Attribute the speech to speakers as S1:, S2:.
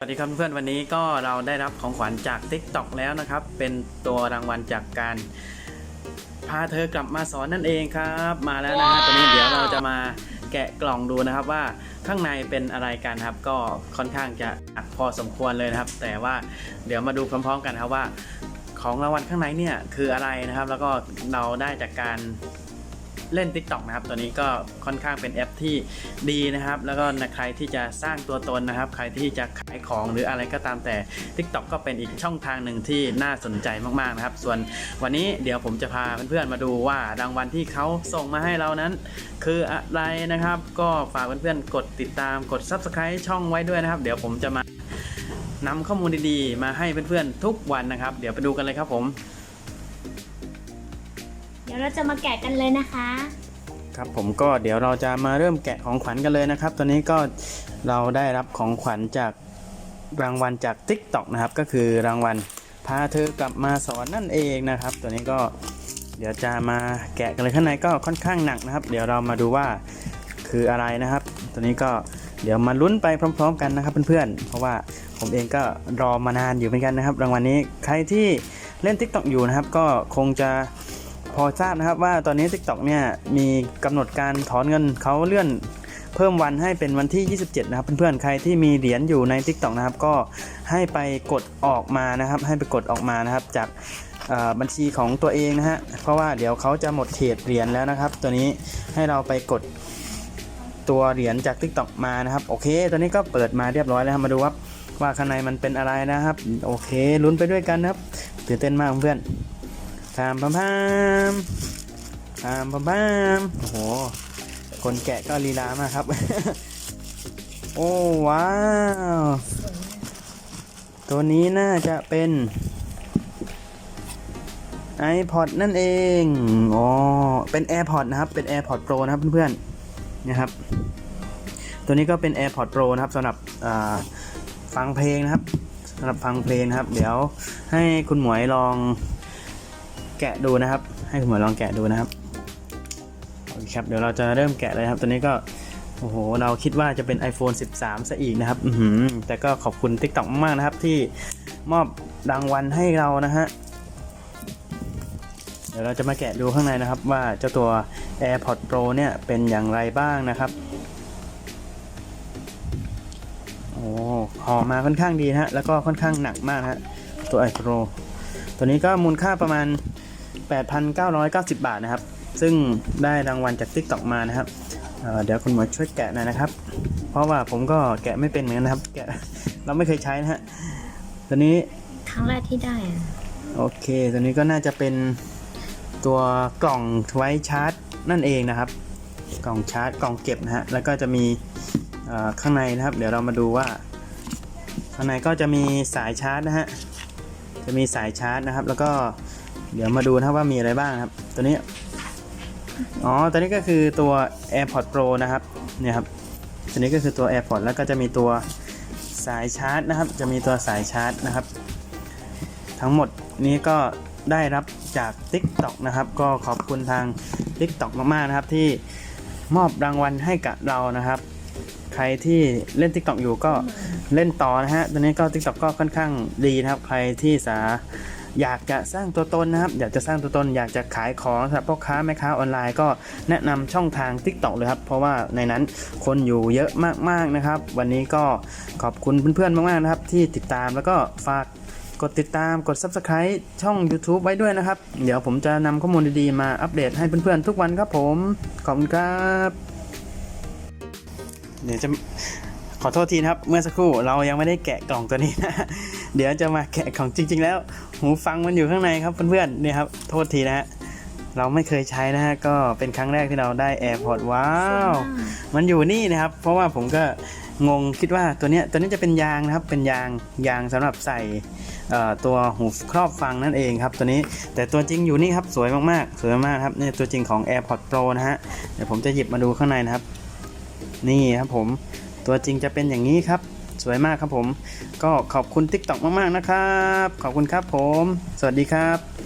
S1: สวัสดีครับเพื่อนๆวันนี้ก็เราได้รับของขวัญจาก TikTok แล้วนะครับ เป็นตัวรางวัลจากการ พาเธอกลับมาสอนนั่นเองครับ มาแล้วนะฮะตอนนี้เดี๋ยวเราจะมาแกะกล่องดูนะครับว่าข้างในเป็นอะไรกันครับ ก็ค่อนข้างจะหนักพอสมควรเลยนะครับ แต่ว่าเดี๋ยวมาดูพร้อม ๆ กันครับว่า ของรางวัลข้างในเนี่ยคืออะไรนะครับ แล้วก็เราได้จากการ เล่น TikTok นะครับ ตัวนี้ก็ค่อนข้างเป็นแอปที่ดีนะครับ แล้วก็ใครที่จะสร้างตัวตนนะครับ ใครที่จะขายของหรืออะไรก็ตามแต่ TikTok ก็เป็นอีกช่องทางหนึ่งที่น่าสนใจมากๆนะครับ ส่วนวันนี้เดี๋ยวผมจะพาเพื่อนๆมาดูว่ารางวัลที่เขาส่งมาให้เรานั้น คืออะไรนะครับ ก็ฝากเพื่อนๆกดติดตามกด Subscribe ช่องไว้ด้วยนะครับ เดี๋ยวผมจะมานำข้อมูลดีๆ มาให้เพื่อนๆทุกวันนะครับ เดี๋ยวไปดูกันเลยครับผม
S2: เดี๋ยวเราจะมาแกะกันเลยนะคะ
S1: ครับผมก็เดี๋ยวเราจะมาเริ่มแกะของขวัญกันเลยนะครับ ตอนนี้ก็เราได้รับของขวัญจากรางวัลจาก TikTok นะครับ ก็คือรางวัลพาเธอกลับมาสอนนั่นเองนะครับ ตัวนี้ก็เดี๋ยวจะมาแกะกันเลยข้างในก็ค่อนข้างหนักนะครับ เดี๋ยวเรามาดูว่าคืออะไรนะครับ ตัวนี้ก็เดี๋ยวมาลุ้นไปพร้อม ๆ กันนะครับเพื่อนๆ เพราะว่าผมเองก็รอมานานอยู่เหมือนกันนะครับ รางวัลนี้ใครที่เล่น TikTok อยู่นะครับ ก็คงจะ อทราบนะครับว่าตอนนี้ TikTok เนี่ยมีกำหนดการถอนเงินเขาเลื่อนเพิ่มวันให้เป็นวันที่ 27 นะครับเพื่อนๆ ใครที่มีเหรียญอยู่ใน TikTok นะครับก็ให้ไปกดออกมานะครับ ให้ไปกดออกมานะครับจากบัญชีของตัวเองนะฮะเพราะว่าเดี๋ยวเขาจะหมดเขตเหรียญแล้วนะครับ ตัวนี้ให้เราไปกดตัวเหรียญจาก TikTok มานะครับโอเค ตอนนี้ก็เปิดมาเรียบร้อยแล้วมาดูครับว่าข้างในมันเป็นอะไรนะครับ โอเคลุ้นไปด้วยกันนะครับตื่นเต้นมากเพื่อน พามพามพามพามพามพามโอ้โห คนแกะก็ลีลามากครับ โอ้ว้าว ตัวนี้น่าจะเป็น iPod นั่นเอง อ๋อ เป็น AirPod นะครับ เป็น AirPod Pro นะครับเพื่อนๆ นะครับ ตัวนี้ก็เป็น AirPod Pro นะครับสำหรับฟังเพลงนะครับสำหรับฟังเพลงนะครับ เดี๋ยวให้คุณหมวยลอง แกะดูนะครับ ให้คุณหมอลองแกะดูนะครับโอเคครับเดี๋ยวเราจะเริ่มแกะเลยครับตัวนี้ก็โอ้โห เราคิดว่าจะเป็น iPhone 13 ซะอีกนะครับอืแต่ก็ขอบคุณ TikTok มาก ๆ นะครับ ที่มอบรางวัลให้เรานะฮะ เดี๋ยวเราจะมาแกะดูข้างในนะครับ ว่าเจ้าตัว AirPods Pro เนี่ยเป็นอย่างไรบ้างนะครับ โอ้ห่อมาค่อนข้างดีนะฮะ แล้วก็ค่อนข้างหนักมากนะฮะ ตัว iPro ตัวนี้ก็มูลค่าประมาณ 8,990 บาทนะครับ ซึ่งได้รางวัลจาก TikTok มานะครับเอ่อเดี๋ยวคุณหมอช่วยแกะหน่อยนะครับ เพราะว่าผมก็แกะไม่เป็นเหมือนกันนะครับ แกะเราไม่เคยใช้นะฮะตัวนี้
S2: ครั้งแรกที่ได้อะ
S1: โอเค ตัวนี้ก็น่าจะเป็นตัวกล่องไว้ชาร์จนั่นเองนะครับ กล่องชาร์จกล่องเก็บนะฮะแล้วก็จะมีเอ่อข้างในนะครับ เดี๋ยวเรามาดูว่า ข้างในก็จะมีสายชาร์จนะฮะจะมีสายชาร์จนะครับ แล้วก็ เดี๋ยวมาดูนะครับว่ามีอะไรบ้างครับ ตัวนี้ อ๋อ ตัวนี้ก็คือตัว AirPods Pro นะครับ เนี่ยครับ ตัวนี้ก็คือตัว AirPods แล้วก็จะมีตัวสายชาร์จนะครับ จะมีตัวสายชาร์จนะครับ ทั้งหมดนี้ก็ได้รับจาก TikTok นะครับ ก็ขอบคุณทาง TikTok มากๆนะครับ ที่มอบรางวัลให้กับเรานะครับ ใครที่เล่น TikTok อยู่ก็เล่นต่อนะฮะตอนนี้ก็ TikTok ก็ค่อนข้างดีนะครับ ใครที่สา อยากจะสร้างตัวตนนะครับ อยากจะสร้างตัวตน อยากจะขายของสำหรับพ่อค้าแม่ค้าออนไลน์ก็แนะนำช่องทาง TikTok เลยครับ เพราะว่าในนั้นคนอยู่เยอะมากๆนะครับ วันนี้ก็ขอบคุณเพื่อนๆมากๆนะครับ ที่ติดตามแล้วก็ฝากกดติดตามกด Subscribe ช่อง YouTube ไว้ด้วยนะครับ เดี๋ยวผมจะนำข้อมูลดีๆ มาอัปเดตให้เพื่อนๆ ทุกวันครับผม ขอบคุณครับ เดี๋ยวจะ ขอโทษทีนะครับ เมื่อสักครู่เรายังไม่ได้แกะกล่องตัวนี้นะ เดี๋ยวจะมาแกะของจริง ๆ แล้ว หูฟังมันอยู่ข้างในครับเพื่อนๆนี่ครับโทษทีนะฮะเราไม่เคยใช้นะฮะก็เป็นครั้งแรกที่เราได้ AirPods ว้าว มันอยู่นี่นะครับ เพราะว่าผมก็งงคิดว่าตัวเนี้ยตัวนี้จะเป็นยางนะครับเป็นยางยางสำหรับใส่เอ่อตัวหูครอบฟังนั่นเองครับตัวนี้แต่ตัวจริงอยู่นี่ครับสวยมากๆ สวยมากๆครับนี่ตัวจริงของ AirPods Pro นะฮะเดี๋ยวผมจะหยิบมาดูข้างในนะครับ นี่ครับผม ตัวจริงจะเป็นอย่างนี้ครับ สวยมากครับผม ก็ขอบคุณ TikTok มาก ๆ นะครับ ขอบคุณครับผม สวัสดีครับ